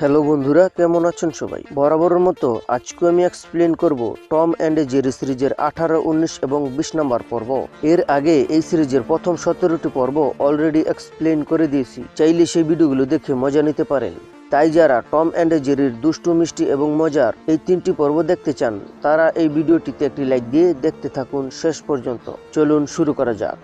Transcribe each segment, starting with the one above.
Hello বন্ধুরা, কেমন আছেন সবাই? বরাবরের মতো আজকে আমি এক্সপ্লেন করব টম অ্যান্ড জেরি সিরিজের আঠারো, উনিশ এবং বিশ নম্বর পর্ব। এর আগে এই সিরিজের প্রথম সতেরোটি পর্ব অলরেডি এক্সপ্লেন করে দিয়েছি। চাইলে সেই ভিডিওগুলো দেখে মজা নিতে পারেন। তাই যারা টম অ্যান্ড জেরির দুষ্টু, মিষ্টি এবং মজার এই তিনটি পর্ব দেখতে চান, তারা এই ভিডিওটিতে একটি লাইক দিয়ে দেখতে থাকুন শেষ পর্যন্ত। চলুন শুরু করা যাক।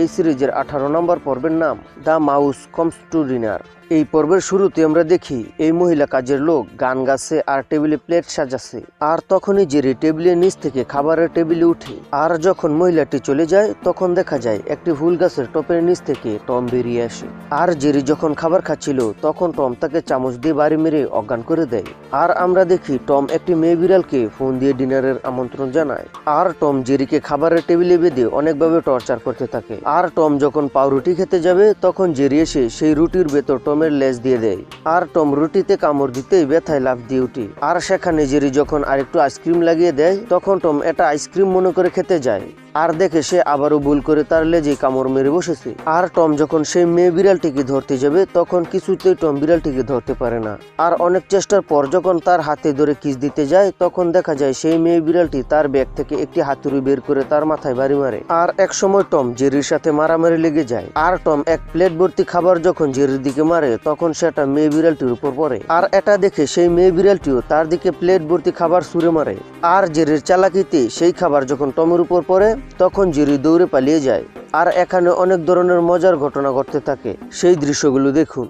এই সিরিজের আঠারো নম্বর পর্বের নাম the mouse comes to dinner. এই পর্বের শুরুতে আমরা দেখি এই মহিলা কাজের লোক গান গাছে আর টেবিলে প্লেট সাজাচ্ছে আর তখনই জেরি টেবিলের নিচ থেকে খাবারের টেবিলে উঠে। আর যখন মহিলাটি চলে যায়, তখন দেখা যায় একটি ফুল গাছের টপের নিচ থেকে টম বেরিয়ে আসে। আর জেরি যখন খাবার খাচ্ছিল, তখন টম তাকে চামচ দিয়ে বাড়ি মেরে অজ্ঞান করে দেয়। আর আমরা দেখি টম একটি মেয়ে বিড়ালকে ফোন দিয়ে ডিনারের আমন্ত্রণ জানায়। আর টম জেরিকে খাবারের টেবিলে বেঁধে অনেকভাবে টর্চার করতে থাকে। আর টম যখন পাউরুটি খেতে যাবে, তখন জেরি এসে সেই রুটির ভেতর টমের লেজ দিয়ে দেয়। আর টম রুটিতে কামড় দিতেই ব্যথায় লাফ দিয়ে উঠে। আর সেখানে জেরি যখন আরেকটু আইসক্রিম লাগিয়ে দেয়, তখন টম এটা আইসক্রিম মনে করে খেতে যায়। আর দেখে সে আবারও ভুল করে তার লেজে কামড় মেরে বসেছে। আর টম যখন সেই মেয়ে বিড়ালটিকে ধরতে যাবে, তখন কিছুতেই টম বিড়ালটিকে ধরতে পারে না। আর অনেক চেষ্টার পর যখন তার হাতে ধরে কিস দিতে যায়, তখন দেখা যায় সেই মেয়ে বিড়ালটি তার ব্যাগ থেকে একটি হাতুড়ি বের করে তার মাথায় বাড়ি মারে। আর এক সময় টম জেরির সাথে মারামারি লেগে যায়। আর টম এক প্লেট ভর্তি খাবার যখন জেরির দিকে মারে, তখন সেটা মেয়ে বিড়ালটির উপর পড়ে। আর এটা দেখে সেই মেয়ে বিড়ালটিও তার দিকে প্লেট ভর্তি খাবার ছুঁড়ে মারে। আর জেরির চালাকিতে সেই খাবার যখন টমের উপর পড়ে তখন জেরি দৌড়ে পালিয়ে যায়। আর এখানে অনেক ধরনের মজার ঘটনা ঘটতে থাকে। সেই দৃশ্যগুলো দেখুন।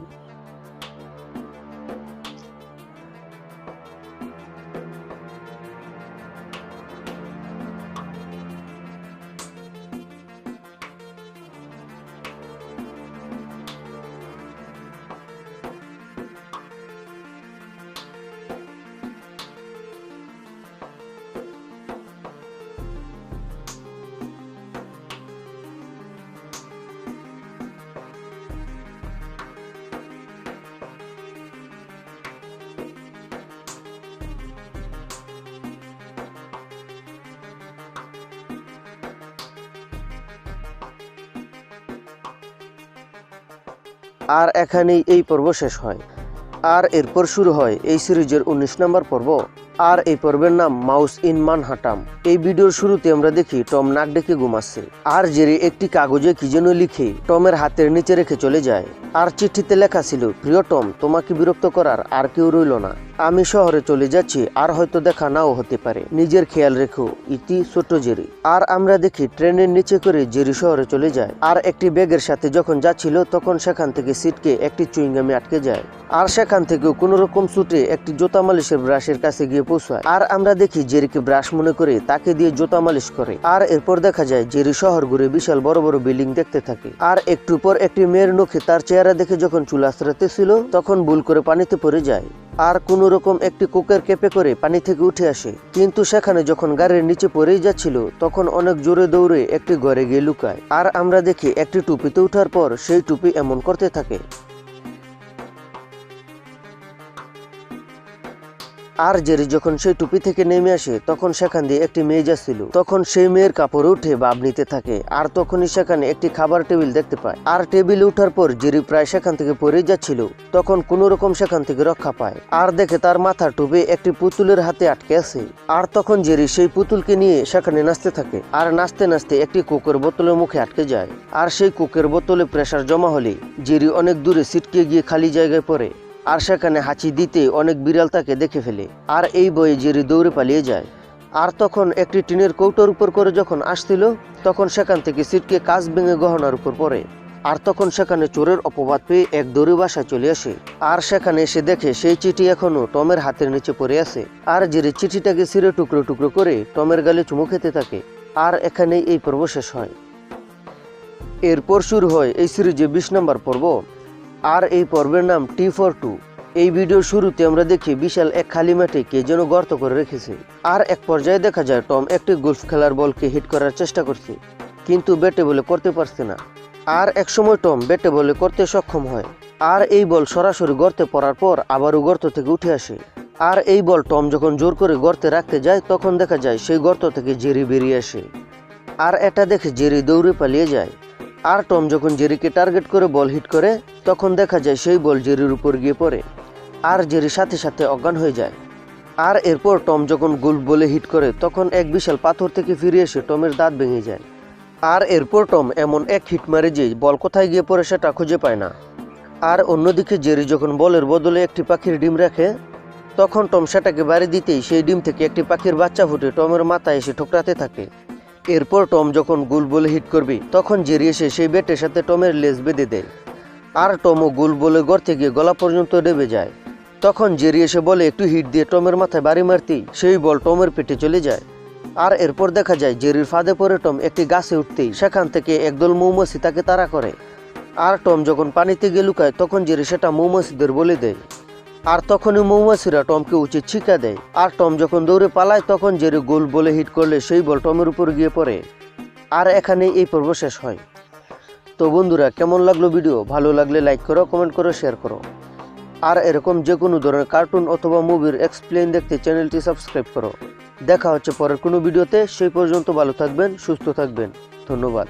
আর এখানেই এই পর্ব শেষ হয়। আর এরপর শুরু হয় এই সিরিজের উনিশ নম্বর পর্ব। আর এই পর্বের নাম মাউস ইন মানহাটাম। এই ভিডিওর শুরুতে আমরা দেখি টম নাক ডেকে ঘুমাচ্ছে। আর জেরি একটি কাগজে কি যেন লিখে টমের হাতের নিচে রেখে চলে যায়। আর চিঠিতে লেখা ছিল, প্রিয় টম, তোমাকে বিরক্ত করার আর কেউ রইল না। আমি শহরে চলে যাচ্ছি, আর হয়তো দেখা নাও হতে পারে। নিজের খেয়াল রেখো, ইতি ছোট জেরি। আর আমরা দেখি ট্রেনের নিচে করে জেরি শহরে চলে যায়। আর একটি ব্যাগের সাথে যখন যাচ্ছিল, তখন সেখান থেকে সিটকে একটি চুইংগামে আটকে যায়। আর সেখান থেকেও কোন রকম ছুটে একটি জোতা মালিশের ব্রাশের কাছে গিয়ে পৌঁছায়। আর আমরা দেখি জেরিকে ব্রাশ মনে করে তাকে দিয়ে জোতা মালিশ করে। আর এরপর দেখা যায় জেরি শহর ঘুরে বিশাল বড় বড় বিল্ডিং দেখতে থাকে। আর একটু পর একটি মেয়ের নখে তার চেহারা দেখে যখন চুল আশ্রাতে ছিল তখন ভুল করে পানিতে পড়ে যায়। আর কোনো রকম একটি কুকের কেপে করে পানি থেকে উঠে আসে। কিন্তু সেখানে যখন গাড়ির নিচে পড়েই যাচ্ছিল, তখন অনেক জোরে দৌড়ে একটি ঘরে গিয়ে লুকায়। আর আমরা দেখি একটি টুপিতে উঠার পর সেই টুপি এমন করতে থাকে। আর জেরি যখন সেই টুপি থেকে নেমে আসে, তখন সেখান দিয়ে একটি মেয়ে যাচ্ছিল। তখন সেই মেয়ের কাপড় উঠে বাব নিতে থাকে, আর তখনই সেখানে একটি খাবার টেবিল দেখতে পায়। আর টেবিল উঠার পর জেরি প্রায় সেখান থেকে পড়ে যাচ্ছিল, তখন কোন রকম সেখান থেকে রক্ষা পায়। আর দেখে তার মাথার টুপি একটি পুতুলের হাতে আটকে আছে। আর তখন জেরি সেই পুতুলকে নিয়ে সেখানে নাচতে থাকে, আর নাচতে নাচতে একটি কোকের বোতলের মুখে আটকে যায়। আর সেই কোকের বোতলে প্রেসার জমা হলে জেরি অনেক দূরে সিটকে গিয়ে খালি জায়গায় পড়ে। আর সেখানে হাঁচি দিতে অনেক বিড়াল তাকে দেখে ফেলে। আর এই বয়ে জেরি দৌড়ে পালিয়ে যায়। আর তখন একটি টিনের কৌটোর উপর করে যখন আসছিল, তখন সেখান থেকে সিটকে কাজ ভেঙে গহনার উপর পড়ে। আর তখন সেখানে চোরের অপবাদ পেয়ে এক দৌড়ে বাসায় চলে আসে। আর সেখানে এসে দেখে সেই চিঠি এখনও টমের হাতের নিচে পড়ে আছে। আর জেরি চিঠিটাকে ছিঁড়ে টুকরো টুকরো করে টমের গালে চুমু খেতে থাকে। আর এখানেই এই পর্ব শেষ হয়। এরপর শুরু হয় এই সিরিজে বিশ নম্বর পর্ব। আর এই পর্বের নাম টি ফর টু এই ভিডিওর শুরুতে আমরা দেখি বিশাল এক খালি মাঠে কে যেন গর্ত করে রেখেছে। আর এক পর্যায়ে দেখা যায় টম একটি গোলফ খেলার বলকে হিট করার চেষ্টা করছে, কিন্তু ব্যাটে বলে করতে পারছে না। আর এক সময় টম ব্যাটে বলে করতে সক্ষম হয়। আর এই বল সরাসরি গর্তে পড়ার পর আবারও গর্ত থেকে উঠে আসে। আর এই বল টম যখন জোর করে গর্তে রাখতে যায়, তখন দেখা যায় সেই গর্ত থেকে জেরি বেরিয়ে আসে। আর এটা দেখে জেরি দৌড়ে পালিয়ে যায়। আর টম যখন জেরিকে টার্গেট করে বল হিট করে তখন দেখা যায় সেই বল জেরির উপর গিয়ে পড়ে। আর জেরি সাথে সাথে অজ্ঞান হয়ে যায়। আর এরপর টম যখন গোল বলে হিট করে, তখন এক বিশাল পাথর থেকে ফিরে এসে টমের দাঁত ভেঙে যায়। আর এরপর টম এমন এক হিট মারে যে বল কোথায় গিয়ে পড়ে সেটা খুঁজে পায় না। আর অন্যদিকে জেরি যখন বলের বদলে একটি পাখির ডিম রাখে, তখন টম সেটাকে বাড়ি দিতেই সেই ডিম থেকে একটি পাখির বাচ্চা ফুটে টমের মাথায় এসে ঠোকরাতে থাকে। এরপর টম যখন গুল বলে হিট করবে, তখন জেরি এসে সেই ব্যাটের সাথে টমের লেজ বেঁধে দেয়। আর টমও গুল বলে গড়তে গিয়ে গলা পর্যন্ত ডেবে যায়। তখন জেরি এসে বলে, একটু হিট দিয়ে টমের মাথায় বাড়ি মারতেই সেই বল টমের পেটে চলে যায়। আর এরপর দেখা যায়, জেরির ফাঁদে পড়ে টম একটি গাছে উঠতেই সেখান থেকে একদল মৌমাছি তাকে তাড়া করে। আর টম যখন পানিতে গিয়ে লুকায়, তখন জেরি সেটা মৌমাছিদের বলে দেয়। আর তখনই মৌমাছিরা টমকে উচিত শিক্ষা দেয়। আর টম যখন দৌড়ে পালায়, তখন জেরি গোল বলে হিট করলে সেই বল টমের উপর গিয়ে পড়ে। আর এখানে এই পর্ব শেষ হয়। তো বন্ধুরা, কেমন লাগল ভিডিও ভালো লাগলে লাইক করো কমেন্ট করো শেয়ার করো। আর এরকম যে কোনো ধরনের কার্টুন অথবা মুভির এক্সপ্লেন দেখতে চ্যানেলটি সাবস্ক্রাইব করো। দেখা হচ্ছে পরের কোনো ভিডিওতে সেই পর্যন্ত ভালো থাকবেন, সুস্থ থাকবেন। ধন্যবাদ।